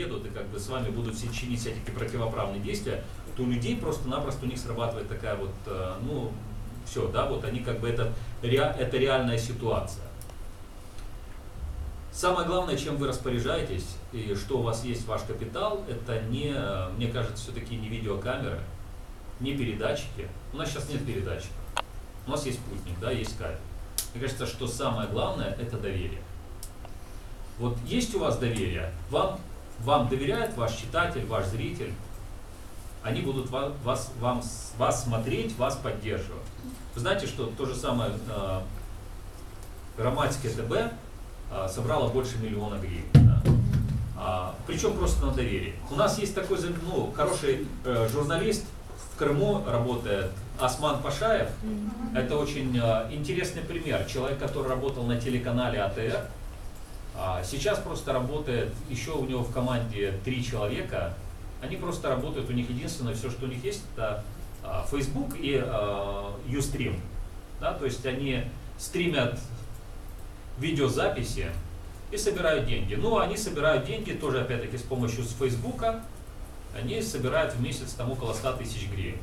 едут и как бы с вами будут чинить всякие противоправные действия, то у людей просто-напросто у них срабатывает такая вот, э, ну, все, да, вот они как бы это, это реальная ситуация. Самое главное, чем вы распоряжаетесь и что у вас есть ваш капитал, это не, э, мне кажется, все-таки не видеокамеры, не передатчики. У нас сейчас нет передатчиков. У нас есть спутник, да, есть скайп. Мне кажется, что самое главное это доверие. Вот есть у вас доверие, вам, вам доверяет ваш читатель, ваш зритель, они будут ва- вас, вам, вас смотреть, вас поддерживать. Вы знаете, что то же самое э, грамматика ТБ э, собрала больше миллиона гривен. да. А, причем просто на доверии. У нас есть такой ну, хороший э, журналист в Крыму работает, Осман Пашаев. Это очень э, интересный пример. Человек, который работал на телеканале АТР, сейчас просто работает, еще у него в команде три человека, они просто работают, у них единственное, все, что у них есть, это а, Facebook и а, Ustream. Да, то есть они стримят видеозаписи и собирают деньги. Ну, они собирают деньги тоже, опять-таки, с помощью Фейсбука. Они собирают в месяц там около 100 тысяч гривен.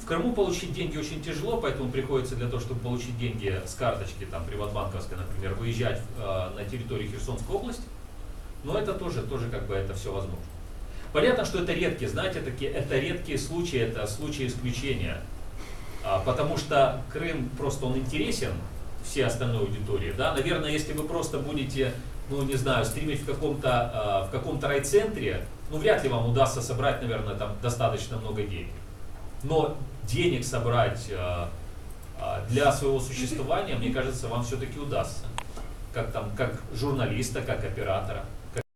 В Крыму получить деньги очень тяжело, поэтому приходится для того, чтобы получить деньги с карточки, там, приватбанковской, например, выезжать э, на территорию Херсонской области. Но это тоже, тоже как бы это все возможно. Понятно, что это редкие, знаете, такие, это редкие случаи, это случаи исключения. А, потому что Крым просто он интересен всей остальной аудитории. Да? Наверное, если вы просто будете, ну не знаю, стримить в каком-то а, в каком-то райцентре, ну вряд ли вам удастся собрать, наверное, там достаточно много денег. Но денег собрать а, а, для своего существования, мне кажется, вам все-таки удастся. Как там, как журналиста, как оператора.